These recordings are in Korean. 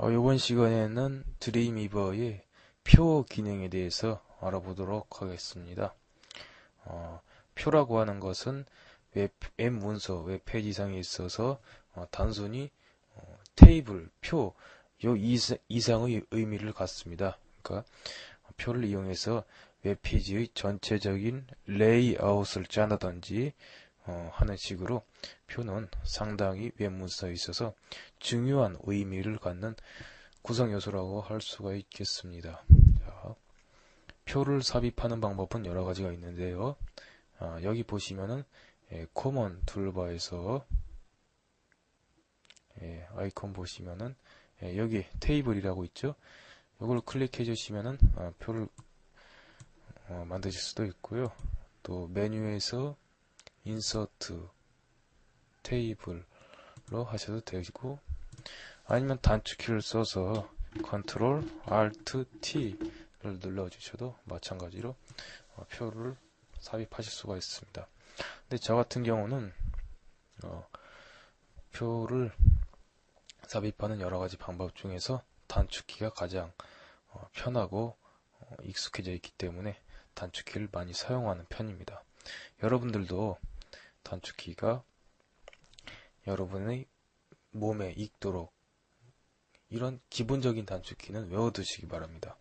어, 이번 시간에는 드림이버의 표 기능에 대해서 알아보도록 하겠습니다. 어, 표라고 하는 것은 웹, 웹 문서, 웹페이지상에 있어서 어, 단순히 어, 테이블, 표, 요 이상의 의미를 갖습니다. 그러니까 표를 이용해서 웹페이지의 전체적인 레이아웃을 짜다든지 어, 하는 식으로 표는 상당히 웹문서에 있어서 중요한 의미를 갖는 구성 요소라고 할 수가 있겠습니다. 자, 표를 삽입하는 방법은 여러 가지가 있는데요. 아, 여기 보시면은 예, 코먼 툴바에서 예, 아이콘 보시면은 예, 여기 테이블이라고 있죠. 이걸 클릭해 주시면은 아, 표를 어, 만드실 수도 있고요. 또 메뉴에서 인서트 테이블로 하셔도 되고 아니면 단축키를 써서 컨트롤 알트 T를 눌러 주셔도 마찬가지로 어, 표를 삽입하실 수가 있습니다. 근데 저 같은 경우는 어, 표를 삽입하는 여러 가지 방법 중에서 단축키가 가장 어, 편하고 어, 익숙해져 있기 때문에 단축키를 많이 사용하는 편입니다. 여러분들도 단축키가 여러분의 몸에 익도록 이런 기본적인 단축키는 외워두시기 바랍니다.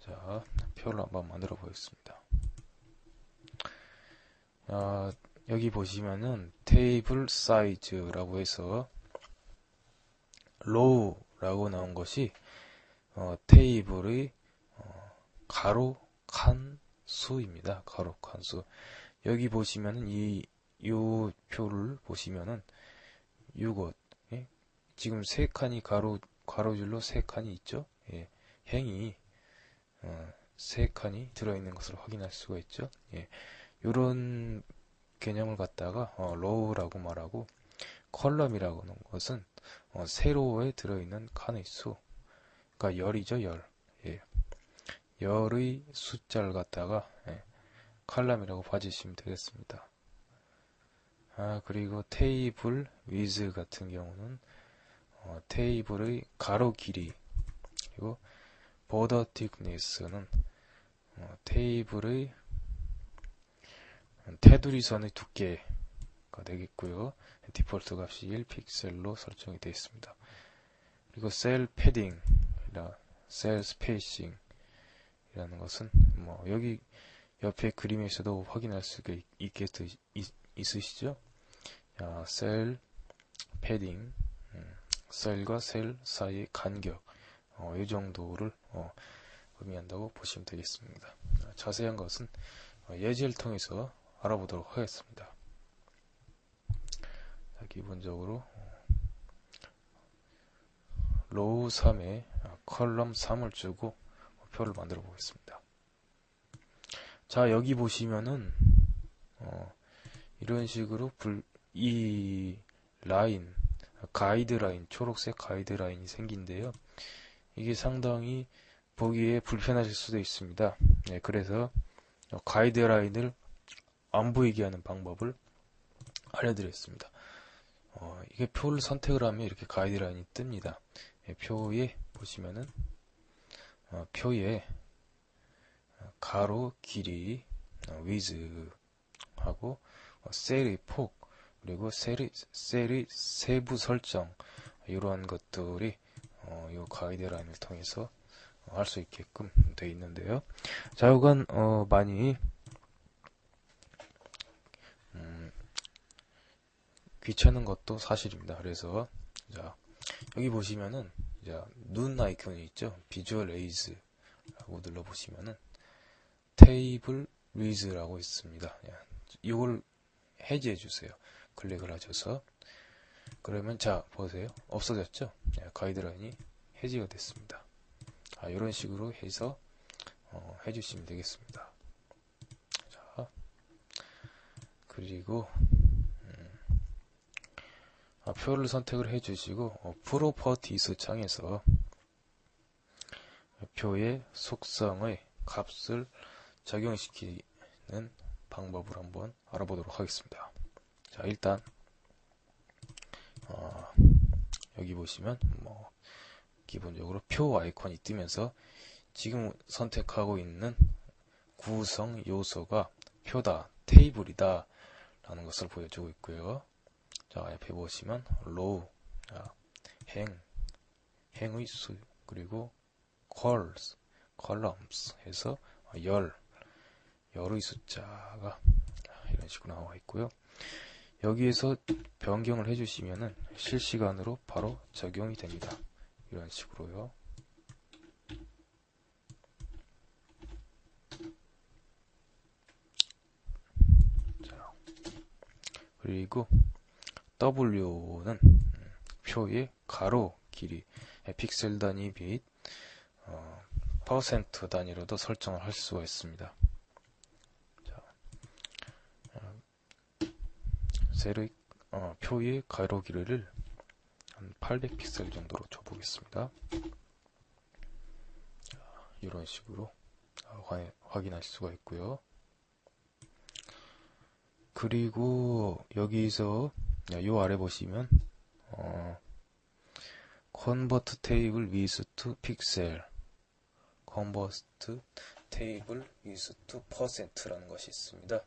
자, 표를 한번 만들어 보겠습니다. 아, 여기 보시면은 테이블 사이즈라고 해서 로우라고 나온 것이 어, 테이블의 어, 가로 칸 수입니다. 가로 칸 수. 여기 보시면은 이, 요 표를 보시면은 요것, 예? 지금 세 칸이 가로, 가로줄로 세 칸이 있죠? 예. 행이, 어, 세 칸이 들어있는 것을 확인할 수가 있죠? 예. 요런 개념을 갖다가, 어, 로우라고 말하고, 컬럼이라고 하는 것은, 어, 세로에 들어있는 칸의 수. 그러니까 열이죠, 열. 예. 열의 숫자를 갖다가, 예. 칼럼이라고 봐주시면 되겠습니다. 아, 그리고 테이블 위즈 같은 경우는 어, 테이블의 가로 길이 그리고 보더 틱니스는 어, 테이블의 테두리선의 두께가 되겠고요. 디폴트 값이 1픽셀로 설정이 되어 있습니다. 그리고 셀 패딩, 셀 스페이싱 이라는 것은 뭐 여기 옆에 그림에서도 확인할 수가 있겠, 있, 있으시죠? 자, 셀, 패딩, 음, 셀과 셀 사이의 간격, 어, 이 정도를 어, 의미한다고 보시면 되겠습니다. 자세한 것은 어, 예제를 통해서 알아보도록 하겠습니다. 자, 기본적으로 어, 로우 3에 아, 컬럼 3을 주고 표를 만들어 보겠습니다. 자 여기 보시면은 어, 이런 식으로 불, 이 라인 가이드라인 초록색 가이드라인이 생긴데요. 이게 상당히 보기에 불편하실 수도 있습니다. 네, 그래서 가이드라인을 안 보이게 하는 방법을 알려드렸습니다. 어, 이게 표를 선택을 하면 이렇게 가이드라인이 뜹니다. 네, 표에 보시면은 어, 표에 가로 길이 위즈 하고 어, 셀의 폭 그리고 셀의, 셀의 세부 설정 이러한 것들이 어, 이 가이드 라인을 통해서 할 수 있게끔 되어 있는데요. 자, 이건 어, 많이 음, 귀찮은 것도 사실입니다. 그래서 자 여기 보시면은 자, 눈 아이콘이 있죠. 비주얼 에이즈라고 눌러보시면은 테이블 위즈라고 있습니다. 이걸 해지해 주세요. 클릭을 하셔서 그러면 자 보세요. 없어졌죠? 가이드라인이 해지가 됐습니다. 아, 이런 식으로 해서 어, 해주시면 되겠습니다. 자 그리고 음, 아, 표를 선택을 해주시고 어, 프로퍼티스 창에서 표의 속성의 값을 적용시키는 방법을 한번 알아보도록 하겠습니다. 자, 일단 어, 여기 보시면 뭐 기본적으로 표 아이콘이 뜨면서 지금 선택하고 있는 구성 요소가 표다, 테이블이다 라는 것을 보여주고 있고요. 자, 옆에 보시면 로우, 자, 행, 행의 수, 그리고 컬스, columns 해서 열, 열의 숫자가 이런 식으로 나와 있고요. 여기에서 변경을 해주시면은 실시간으로 바로 적용이 됩니다. 이런 식으로요. 자, 그리고 W는 표의 가로 길이, 픽셀 단위 및 어, 퍼센트 단위로도 설정을 할 수가 있습니다. 자, 어, 셀의 어, 표의 가로 길이를 한 800픽셀 정도로 줘보겠습니다. 자, 이런 식으로 화, 확인하실 수가 있고요. 그리고 여기서 요 아래 보시면 어, convert table with to pixel convert table with to percent라는 것이 있습니다.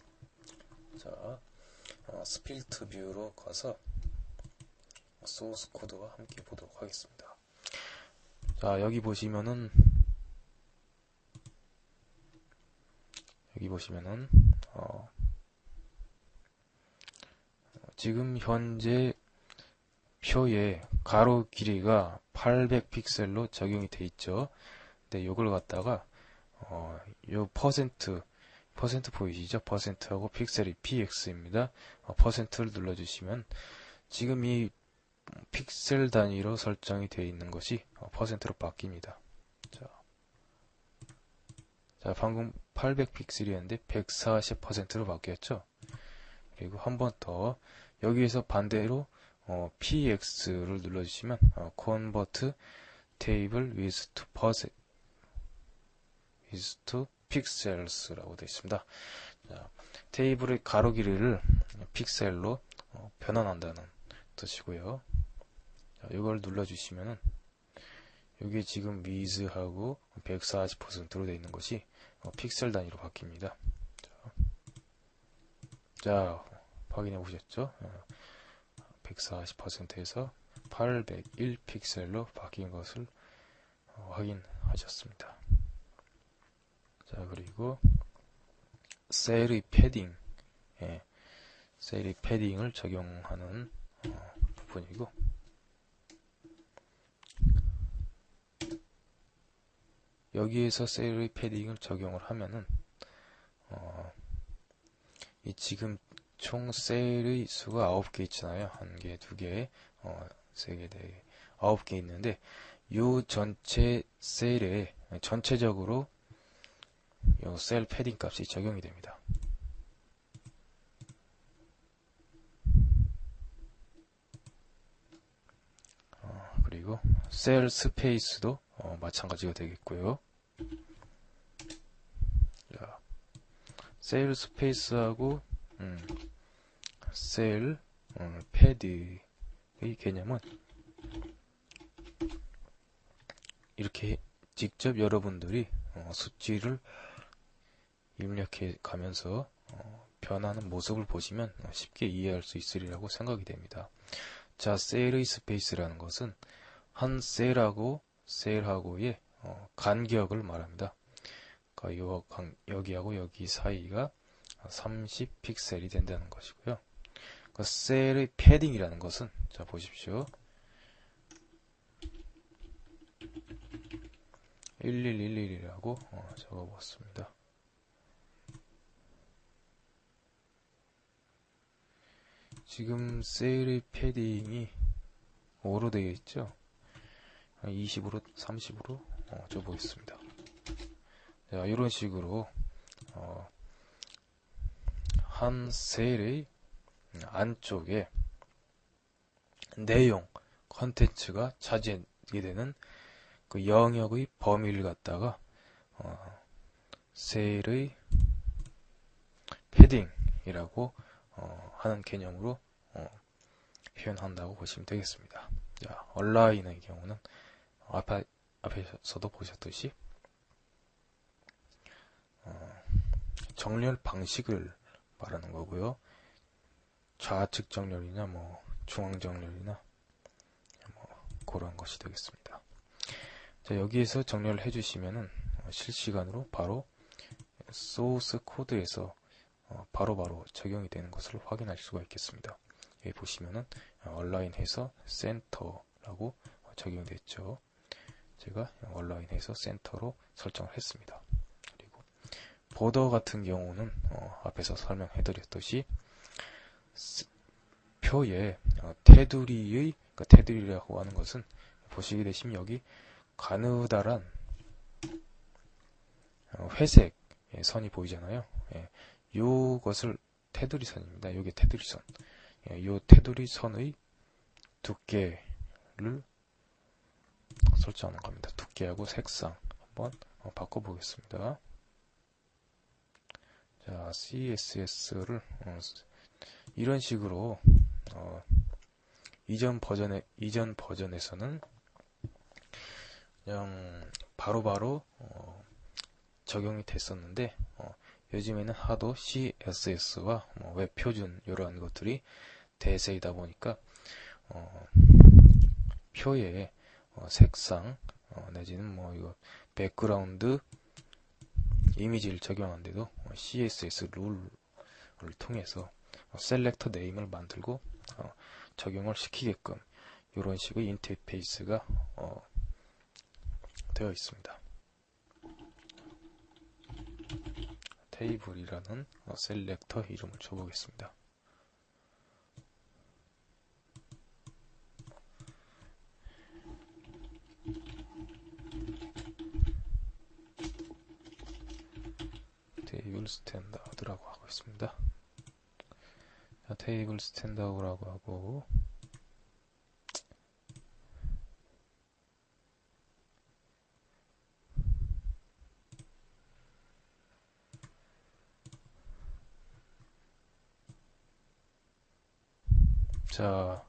자, 어, 스필트 뷰로 가서 소스 코드와 함께 보도록 하겠습니다. 자, 여기 보시면은 여기 보시면은 어, 지금 현재 표의 가로 길이가 800 픽셀로 적용이 돼 있죠. 근데 이걸 갖다가 어, 요 퍼센트 퍼센트 보이시죠? 퍼센트하고 픽셀이 px입니다. 어, 퍼센트를 눌러주시면 지금 이 픽셀 단위로 설정이 되어 있는 것이 어, 퍼센트로 바뀝니다. 자, 자 방금 800 픽셀이었는데 140%로 바뀌었죠? 그리고 한 번 더 여기에서 반대로 어, px를 눌러주시면 어, convert table with to percent with to pixels라고 되어 있습니다. 자, 테이블의 가로 길이를 픽셀로 어, 변환한다는 뜻이고요. 자, 이걸 눌러주시면은 여기 지금 위즈하고 140%로 되어 있는 것이 어, 픽셀 단위로 바뀝니다. 자, 자 확인해 보셨죠? 140%에서 801 픽셀로 바뀐 것을 어, 확인하셨습니다. 자, 그리고 셀의 패딩, 예, 셀의 패딩을 적용하는 어, 부분이고, 여기에서 셀의 패딩을 적용을 하면은 어, 이 지금 총 셀의 수가 9개 있잖아요. 한 개, 두 개, 어, 세 개, 네 개, 아홉 개 있는데 요 전체 셀에 전체적으로 요 셀 패딩 값이 적용이 됩니다. 어, 그리고 셀 스페이스도 어, 마찬가지가 되겠고요. 자, 셀 스페이스하고 음, 셀 어, 패드의 개념은 이렇게 직접 여러분들이 어, 수치를 입력해 가면서 어, 변하는 모습을 보시면 쉽게 이해할 수 있으리라고 생각이 됩니다. 자, 셀의 스페이스라는 것은 한 셀하고 셀하고의 어, 간격을 말합니다. 그러니까 여기하고 여기 사이가 30 픽셀이 된다는 것이고요. 그 셀의 패딩이라는 것은 자 보십시오. 1111이라고 어, 적어봤습니다. 지금 셀의 패딩이 5로 되어 있죠. 20으로 30으로 어, 줘보겠습니다. 자, 이런 식으로 어, 한 셀의 안쪽에 내용, 컨텐츠가 차지하게 되는 그 영역의 범위를 갖다가 어, 셀의 패딩이라고 어, 하는 개념으로 어, 표현한다고 보시면 되겠습니다. 자, 얼라인의 경우는 앞에, 앞에서도 보셨듯이 어, 정렬 방식을 말하는 거고요. 좌측 정렬이냐, 뭐 중앙 정렬이나 뭐 그런 것이 되겠습니다. 자, 여기에서 정렬을 해주시면은 어, 실시간으로 바로 소스 코드에서 어, 바로바로 바로 적용이 되는 것을 확인할 수가 있겠습니다. 여기 보시면은 얼라인해서 센터라고 적용됐죠. 제가 얼라인해서 센터로 설정을 했습니다. 그리고 보더 같은 경우는 어, 앞에서 설명해 드렸듯이 표에 어, 테두리의 그러니까 테두리라고 하는 것은 보시게 되시면 여기 가느다란 어, 회색 선이 보이잖아요. 예, 요것을 테두리 선입니다. 이게 테두리 선. 이 예, 테두리 선의 두께를 설정하는 겁니다. 두께하고 색상 한번 어, 바꿔보겠습니다. 자, CSS를 어, 이런 식으로 어, 이전 버전에 이전 버전에서는 그냥 바로바로 바로, 어, 적용이 됐었는데 어, 요즘에는 하도 CSS와 뭐 웹 표준 이러한 것들이 대세이다 보니까 어, 표에 어, 색상 어, 내지는 뭐 이거 백그라운드 이미지를 적용한데도 CSS 룰을 통해서 셀렉터 네임을 만들고 어, 적용을 시키게끔 이런 식의 인터페이스가 어, 되어 있습니다. 테이블이라는 어, 셀렉터 이름을 줘보겠습니다. 테이블 스탠다드라고 하고 있습니다. 자, 테이블 스탠다드라고 하고 자,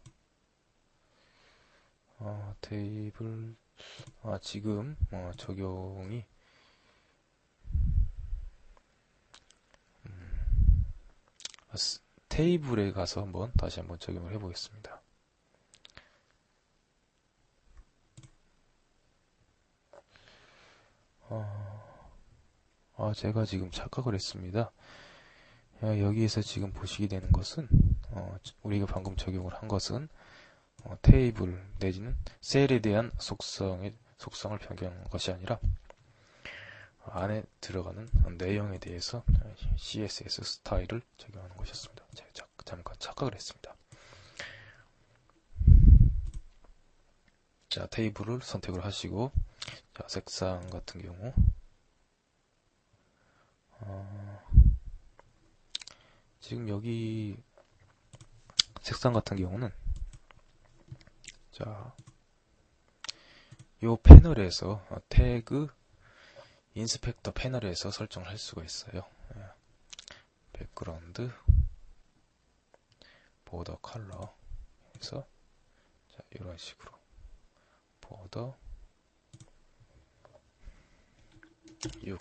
어, 테이블, 아, 지금, 어, 적용이, 음, 테이블에 가서 한번 다시 한번 적용을 해 보겠습니다. 어, 아, 제가 지금 착각을 했습니다. 여기에서 지금 보시게 되는 것은 어, 우리가 방금 적용을 한 것은 어, 테이블 내지는 셀에 대한 속성의 속성을 변경한 것이 아니라 안에 들어가는 내용에 대해서 CSS 스타일을 적용하는 것이었습니다. 제가 잠깐 착각을 했습니다. 자, 테이블을 선택을 하시고 자, 색상 같은 경우 어, 지금 여기 색상 같은 경우는 자, 요 패널에서 어, 태그 인스펙터 패널에서 설정을 할 수가 있어요. 예. 백그라운드 보더 컬러 해서 자, 이런 식으로 보더 6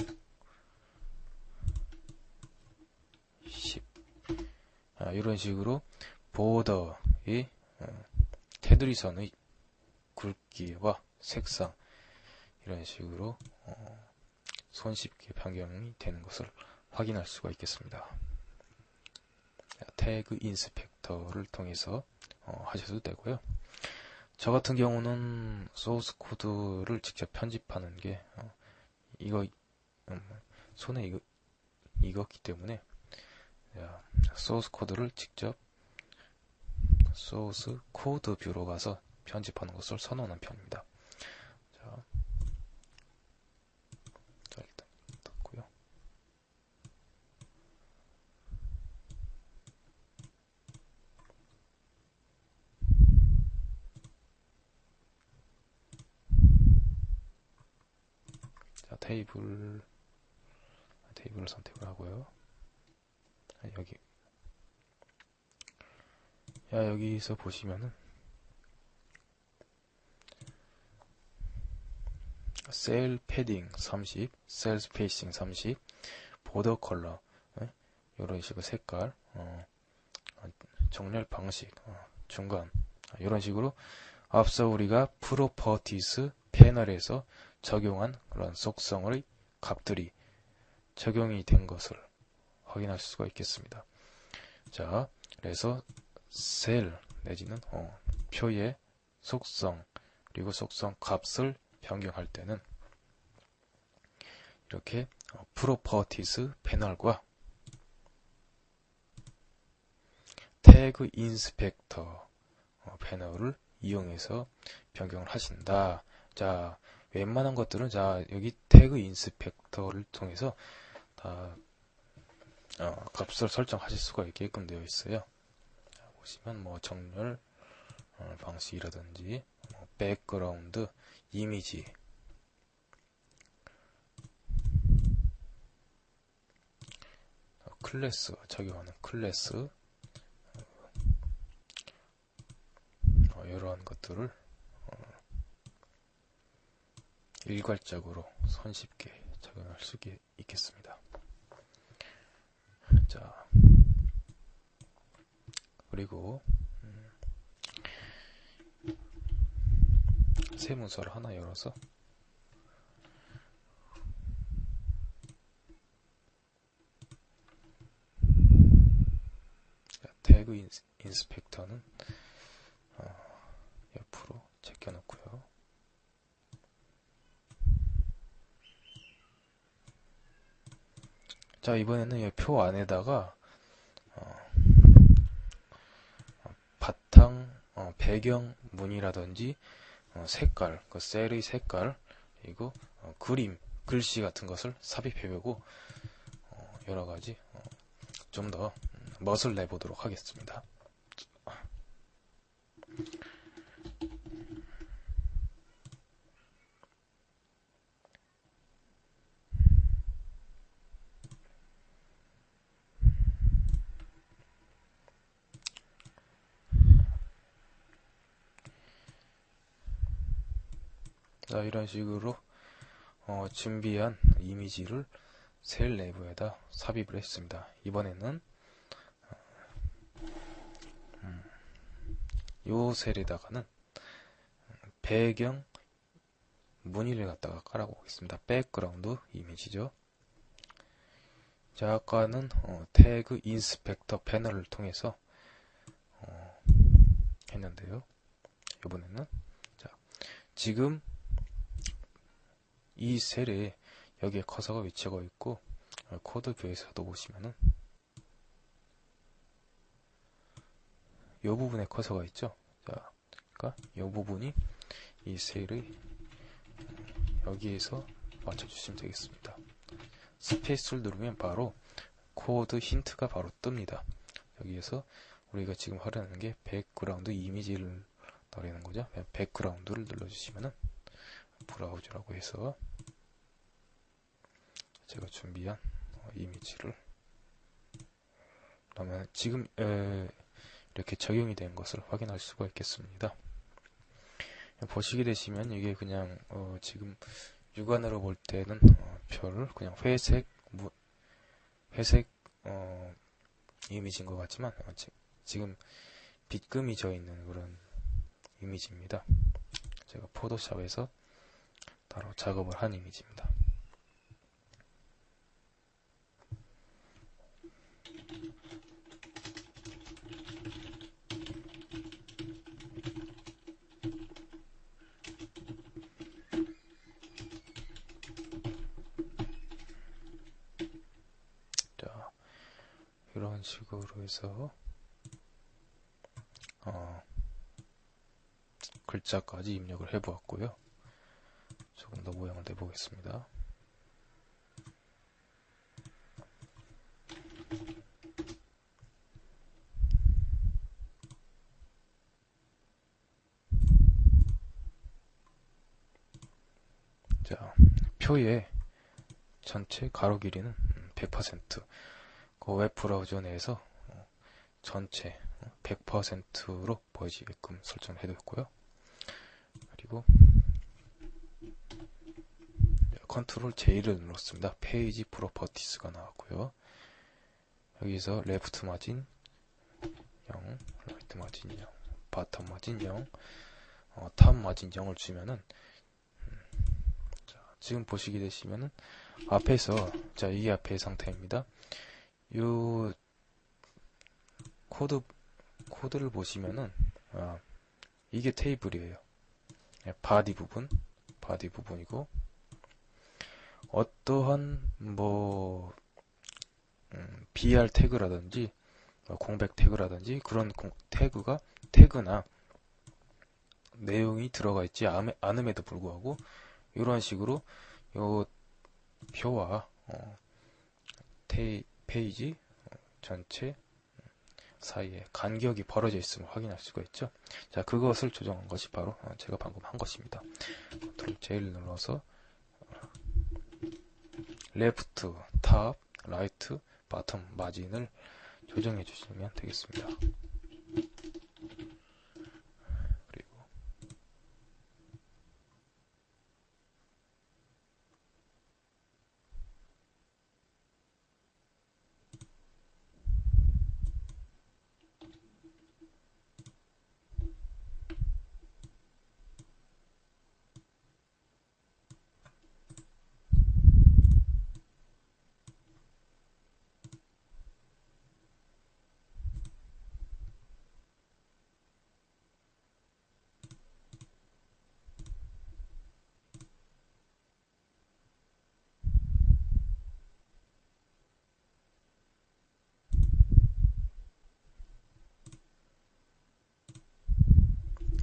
10 아, 이런 식으로 보더의 어, 테두리 선의 굵기와 색상 이런 식으로 어, 손쉽게 변경이 되는 것을 확인할 수가 있겠습니다. 태그 인스펙터를 통해서 어, 하셔도 되고요. 저 같은 경우는 소스 코드를 직접 편집하는 게 어, 이거 음, 손에 익었기 때문에 소스 코드를 직접 소스 코드 뷰로 가서 편집하는 것을 선호하는 편입니다. 자, 자 일단 닫고요. 자 테이블 테이블을 선택을 하고요. 여기 야, 여기서 보시면은. 셀 패딩 30, 셀 스페이싱 30, 보더 컬러 이런 식으로 색깔, 어, 정렬 방식, 어, 중간. 아, 이런 식으로 앞서 우리가 프로퍼티스 패널에서 적용한 그런 속성의 값들이 적용이 된 것을 확인할 수가 있겠습니다. 자, 그래서 셀 내지는 어, 표의 속성 그리고 속성 값을 변경할 때는 이렇게 어, 프로퍼티스 패널과 태그 인스펙터 어, 패널을 이용해서 변경을 하신다. 자, 웬만한 것들은 자 여기 태그 인스펙터를 통해서 다 어, 값을 설정하실 수가 있게끔 되어 있어요. 자, 보시면 뭐 정렬 어, 방식이라든지 뭐 백그라운드 이미지 어, 클래스 적용하는 클래스 어, 이러한 것들을 어, 일괄적으로 손쉽게 적용할 수 있겠습니다. 자 그리고 음, 새 문서를 하나 열어서 태그 인스 펙터는 어, 옆으로 제껴놓고요. 자 이번에는 이 표 안에다가 어, 바탕 어, 배경 문이라든지 어, 색깔 그 셀의 색깔 그리고 어, 그림 글씨 같은 것을 삽입해보고 어, 여러 가지 어, 좀더 멋을 내보도록 하겠습니다. 자, 이런 식으로 어, 준비한 이미지를 셀 내부에다 삽입을 했습니다. 이번에는 음, 요 셀에다가는 배경 무늬를 갖다가 깔아보고 있습니다. 백그라운드 이미지죠. 자, 아까는 어, 태그 인스펙터 패널을 통해서 어, 했는데요. 이번에는 자, 지금 이 셀에 여기에 커서가 위치하고 있고 어, 코드 뷰에서도 보시면은 이 부분에 커서가 있죠. 자, 그러니까 이 부분이 이 셀의 여기에서 맞춰주시면 되겠습니다. 스페이스를 누르면 바로 코드 힌트가 바로 뜹니다. 여기에서 우리가 지금 하려는 게 백그라운드 이미지를 넣으려는 거죠. 백그라운드를 눌러주시면은 브라우저라고 해서 제가 준비한 어, 이미지를 그러면 지금 이렇게 적용이 된 것을 확인할 수가 있겠습니다. 보시게 되시면 이게 그냥 어 지금 육안으로 볼 때는 어 별을 그냥 회색 회색 어 이미지인 것 같지만 어 지금 빗금이 져 있는 그런 이미지입니다. 제가 포토샵에서 따로 작업을 한 이미지입니다. 자, 이런 식으로 해서 어, 글자까지 입력을 해보았고요. 조금 더 모양을 내보겠습니다. 자, 표의 전체 가로 길이는 100%, 그 웹브라우저 내에서 전체 100%로 보여지게끔 설정을 해뒀고요. 그리고 컨트롤 J를 눌렀습니다. 페이지 프로퍼티스가 나왔고요. 여기서 레프트 마진 0, 라이트 마진 0, 바텀 마진 0, 어, 탑 마진 0을 주면은 음, 자, 지금 보시게 되시면은 앞에서 자 이게 앞의 상태입니다. 요 코드 코드를 보시면은 아, 이게 테이블이에요. 네, 바디 부분, 바디 부분이고 어떠한 뭐 음, BR 태그라든지 뭐 공백 태그라든지 그런 공, 태그가 태그나 내용이 들어가 있지 않- 않음에도 불구하고 이런 식으로 요 표와 어, 테이, 페이지 어, 전체 사이에 간격이 벌어져 있음을 확인할 수가 있죠. 자, 그것을 조정한 것이 바로 어, 제가 방금 한 것입니다. 컨트롤 J를 눌러서 레프트, 탑, 라이트, 바텀 마진을 조정해 주시면 되겠습니다.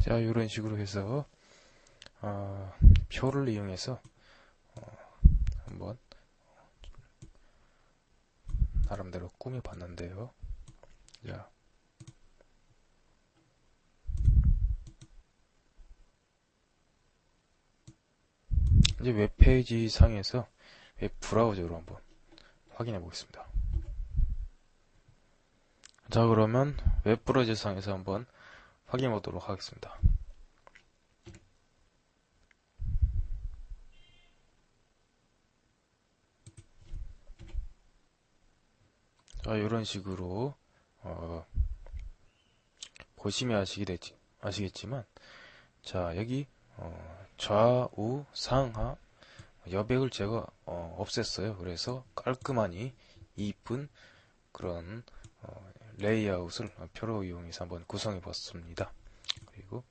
자, 이런 식으로 해서 어, 표를 이용해서 어, 한번 나름대로 꾸며봤는데요. 자, 이제 웹페이지 상에서 웹 브라우저로 한번 확인해 보겠습니다. 자, 그러면 웹 브라우저 상에서 한번 확인해 보도록 하겠습니다. 자, 이런 식으로 어, 보시면 아시게 되지, 아시겠지만 자 여기 어, 좌우 상하 여백을 제가 어, 없앴어요. 그래서 깔끔하니 이쁜 그런 어, 레이아웃을 표로 이용해서 한번 구성해 봤습니다. 그리고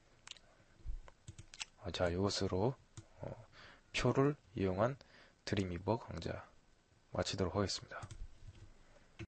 아, 자 이것으로 어, 표를 이용한 드림이버 강좌 마치도록 하겠습니다.